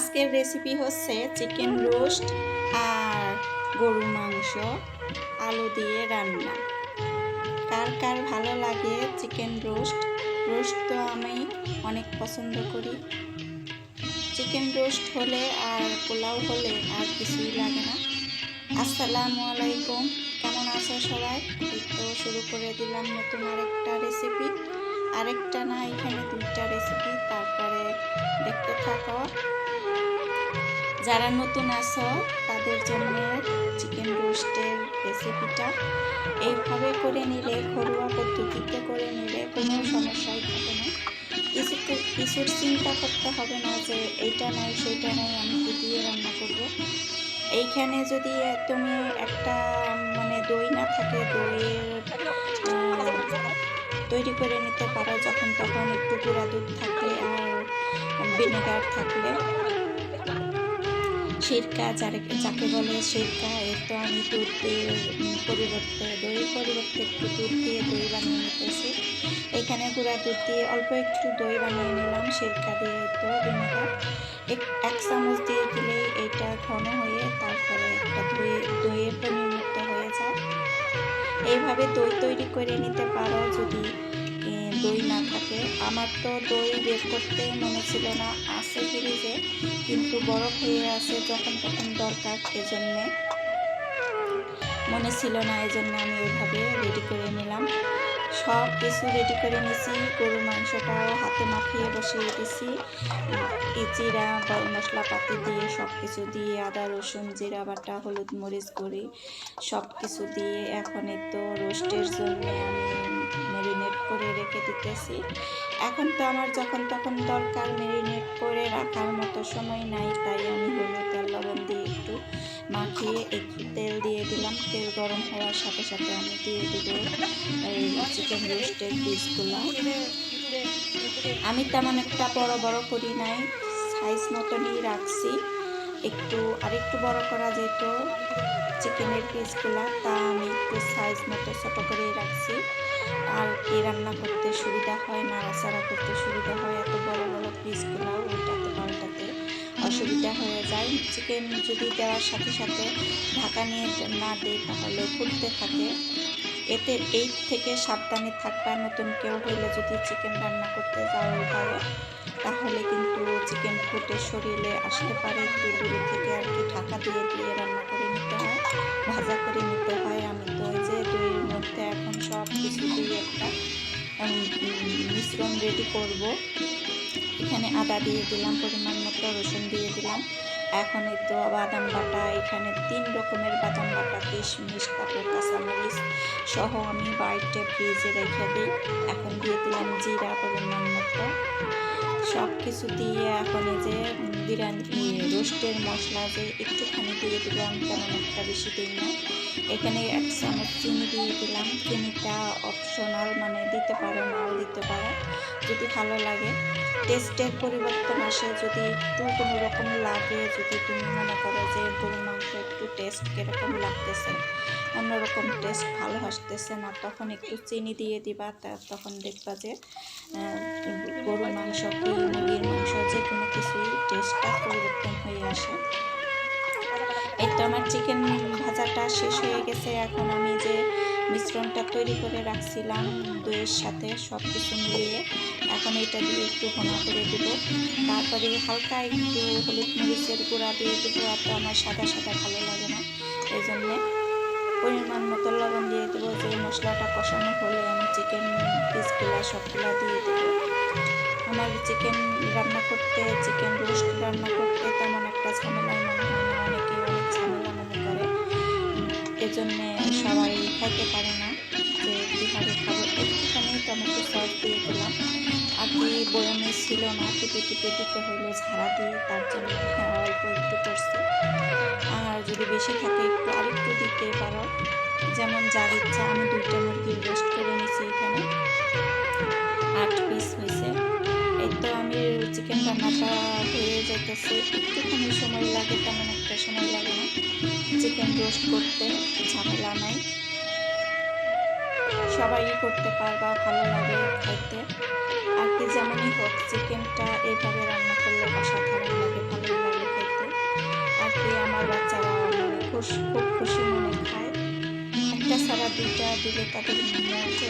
আজকের রেসিপি হচ্ছে chicken roast আর গরু মাংস, আলু দিয়ে রান্না। কার কার ভালো লাগে চিকেন রোস্ট রোস্ট তো আমি অনেক পছন্দ করি। চিকেন রোস্ট হলে আর পোলাও হলে আর কিছুই লাগে না। আসসালামু আলাইকুম। কেমন আছো সবাই? তো শুরু করে দিলাম নতুন আরেকটা রেসিপি আরেকটা না এখানে দুইটা রেসিপি তারপরে দেখতে থাকো। যারা নতুন আছো তাদের জন্য চিকেন রোস্টের রেসিপিটা এইভাবে করে নিলে ঘরোয়া পদ্ধতিতে করে নিলে কোনো সমস্যাই থাকে না। কিছুতে কিছুর চিন্তা করতে হবে না যে এইটা নয় সেইটা নয় আমি কি দিয়ে রান্না করব? এইখানে যদি তুমি একটা মানে দই না থাকে আহ, তৈরি করে নিতে পারো যখন তখন একটু গুঁড়া দুধ থাকলে আর ভিনেগার থাকলে। সিরকা যার যাকে বলে সিরকা, এর তো আমি দুধ দিয়ে পরিবর্তে দইয়ের পরিবর্তে একটু দুধ দিয়ে দই বানিয়ে নিতেছি। এখানে গুঁড়া দুধ দিয়ে অল্প একটু দই বানিয়ে নিলাম, সিরকা দিয়ে তো ভিনেগার। এক এক চামচ দিয়ে দিলেই এটা ঘন হয়ে তারপরে এইভাবে দই তৈরি করে নিতে পারো যদি দই না থাকে। আমার তো দই বের করতে মনে ছিল না আছে ফ্রিজে, কিন্তু বরফ হয়ে আছে যখন তখন দরকার এজন্যে। মনে ছিল না এজন্য আমি ওইভাবে রেডি করে নিলাম। সব কিছু রেডি করে নিয়েছি। গরুর মাংসটাও হাতে মাখিয়ে বসিয়ে দিয়েছি। জিরা বা মশলাপাতি দিয়ে সব কিছু দিয়ে আদা, রসুন, জিরা বাটা, হলুদ মরিচ করি সব কিছু দিয়ে এখন তো রোস্টের জন্য আমি ম্যারিনেট করে রেখে দিতেছি। এখন তো আমার যখন তখন দরকার ম্যারিনেট করে রাখার মতো সময় নাই, তাই আমি হলুদ আর লবণ দিয়ে একটু মাখিয়ে একটু তেল দিয়ে দিলাম। তেল গরম হওয়ার সাথে সাথে আমি দিয়ে দিব এই চিকেন রোস্টের পিসগুলো আমি তেমন একটা বড় বড় করি নাই সাইজ মতনই রাখছি। একটু আরেকটু বড় করা যেত চিকেনের পিসগুলো তা আমি একটু সাইজ মতো ছোটো করেই রাখছি। আর কি রান্না করতে সুবিধা হয়, নাড়াচাড়া করতে সুবিধা হয়, এত বড় বড় পিসগুলো উল্টাতে পাল্টাতে অসুবিধা হয়ে যায়। চিকেন যদি দেওয়ার সাথে সাথে ঢাকা নিয়ে না দিই তাহলে ফুটতে থাকে। এতে এই থেকে সাবধানে থাকবা, নতুন কেউ হইলে যদি চিকেন রান্না করতে যাও ওইভাবে তাহলে কিন্তু চিকেন ফুটে শরীরে আসতে পারে। একটু দূরে থেকে আর কি ঢাকা দিয়ে দিয়ে রান্না করে মিশ্রণ রেডি করব। এখানে আদা দিয়ে দিলাম, পরিমাণ মতো রসুন দিয়ে দিলাম। এখন তো বাদাম বাটা, এখানে তিন রকমের বাদাম বাটা, কিশমিশ তারপরে কাঁচামরিচ সহ আমি বাড়িতে ফ্রিজে রেখে দিই। এখন দিয়ে দিলাম জিরা পরিমাণ মতো। সব কিছু দিয়ে এখন এই যে বিরিয়ানি, রোস্টের মশলা যে একটুখানি দিয়ে দিলাম, তেমন একটা বেশি দিই না। এখানে এক চামচ চিনি দিয়ে দিলাম। চিনিটা অপশনাল মানে দিতে পারো নাও দিতে পারো যদি ভালো লাগে। টেস্টের পরিবর্তন আসে যদি একটু কোনো রকম লাগে যদি তুমি মনে করো যে গরু মাংস একটু টেস্ট কীরকম লাগতেছে অন্যরকম টেস্ট ভালো আসতেছে না তখন একটু চিনি দিয়ে দিবা তখন দেখবা যে আহ, গরু মাংস কি মুরগির মাংস যে কোনো কিছুই টেস্টটা পরিবর্তন হয়ে আসে। এই তো আমার চিকেন ভাজাটা শেষ হয়ে গেছে। এখন আমি যে মিশ্রণটা তৈরি করে রাখছিলাম, দইয়ের সাথে সব কিছু মিলিয়ে এখন এটা দিয়ে একটু ঘন করে দেব। তারপরে হালকা একটু হলুদ মরিচের গুঁড়া দিয়ে দেবো আর তো আমার সাদা সাদা ভালো লাগে না। এই জন্যে পরিমাণ মতো লবণ দিয়ে দেবো, যে মশলাটা কষানো হলে আমি চিকেন পিসগুলো সবগুলো দিয়ে দেবো। আমার চিকেন রান্না করতে চিকেন রোস্ট রান্না করতে তেমন একটা ঝামেলাই মনে হয় না অনেক ঝামেলা মনে করে। এজন্যে সবাই খাইতে পারে না যে কীভাবে খাব। একটুখানি টমেটো সস দিয়ে দিলাম। আর কি বয়মে ছিল না, টিপে টিপে দিতে হলো ঝাড়া দিয়ে তার জন্য অল্প একটু করছি। আর যদি বেশি থাকে একটু আরেকটু দিতে পারো। যেমন যার ইচ্ছা, আমি দুইটা মুরগির রোস্ট করে নিয়েছি এখানে। আট পিস হয়েছে এই তো আমি চিকেন রান্নাটা হয়ে যেতেছে একটুখানি সময় লাগে, তেমন করতে সময় লাগে না চিকেন রোস্ট করতে ঝামেলা নাই। সবাই করতে পারবা, ভালো লাগে খাইতে। আর কি যেমনই হোক চিকেনটা এইভাবে রান্না করলে অসাধারণ লাগে ভালো লাগে খাইতে। আর কি আমার বাচ্চারা মানে খুশ, খুব খুশি মনে খায়। একটা সারা দুইটা দিলে তাদের মনে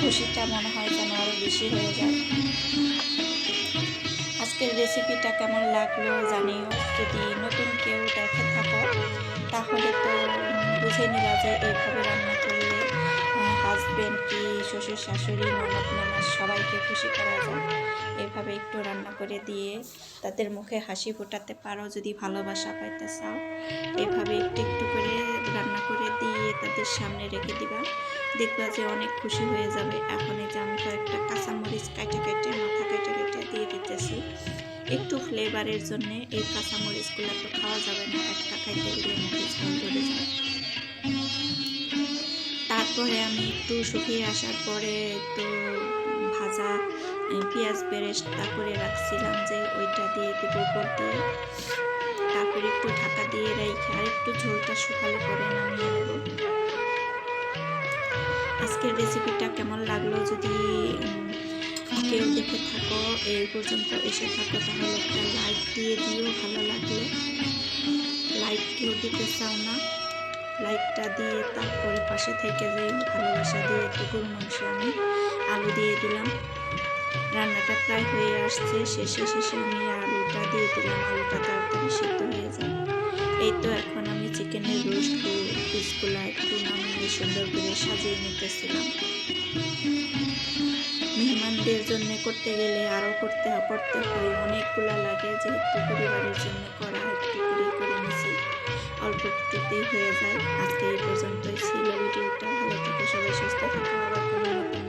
খুশিটা মনে হয় যেন আরও বেশি হয়ে যায়। আজকের রেসিপিটা কেমন লাগল জানিও। যদি নতুন কেউ দেখে থাকো, তাহলে তো বুঝে নিলা যে এইভাবে রান্না করলে হাজবেন্ড কি, শ্বশুর শাশুড়ি ননদ ননদ সবাইকে খুশি করা যায়? এভাবে একটু রান্না করে দিয়ে তাদের মুখে হাসি ফোটাতে পারো, যদি ভালোবাসা পাইতে চাও। এভাবে একটু একটু করে রান্না করে দিয়ে তাদের সামনে রেখে দিবা। দেখবা যে অনেক খুশি হয়ে যাবে। এখন এই যে আমি কয়েকটা কাঁচামরিচ কাইটে কাইটে দিতেছি। একটু ফ্লেভারের জন্য এই কাঁচামরিচগুলো তো খাওয়া যাবে না, একটা খাইতে গেলে তারপরে আমি একটু শুকিয়ে আসার পরে তো ভাজা পেঁয়াজ বেরেস্তা করে রাখছিলাম যে ওইটা দিয়ে দেব উপর দিয়ে। তারপরে একটু ঢাকা দিয়ে রেখে আর একটু ঝোলটা শুকালে পরে নামিয়ে নেব। আজকের রেসিপিটা কেমন লাগল যদি কেউ দেখে থাকো, এই পর্যন্ত এসে থাকো তাহলে একটা লাইক দিয়ে দিও ভালো লাগলে। লাইক কেউ দিতে চাও না লাইকটা দিয়ে তারপরে পাশে থেকে যে ভালোবাসা দিয়ে একটু গরু মাংস আমি আলু দিয়ে দিলাম। রান্নাটা প্রায় হয়ে আসছে, শেষে শেষে আমি আলুটা দিয়ে দিলাম, আলুটা তাড়াতাড়ি সিদ্ধ হয়ে যায়। এই তো এখন আমি চিকেনের রোস্ট পিসগুলো একটু নামিয়ে সুন্দর করে সাজিয়ে নিতেছিলাম। মেহমানদের জন্য করতে গেলে আরও করতে করতে হয়। অনেকগুলো লাগে যেহেতু পরিবারের জন্য করা একটু করে করে নিছি। অল্প একটুতেই হয়ে যায়। আজকে এই পর্যন্তই ছিল ভিডিওটা। ভালো থাকে, সবাই সুস্থ থাকে। আবার কোনো নতুন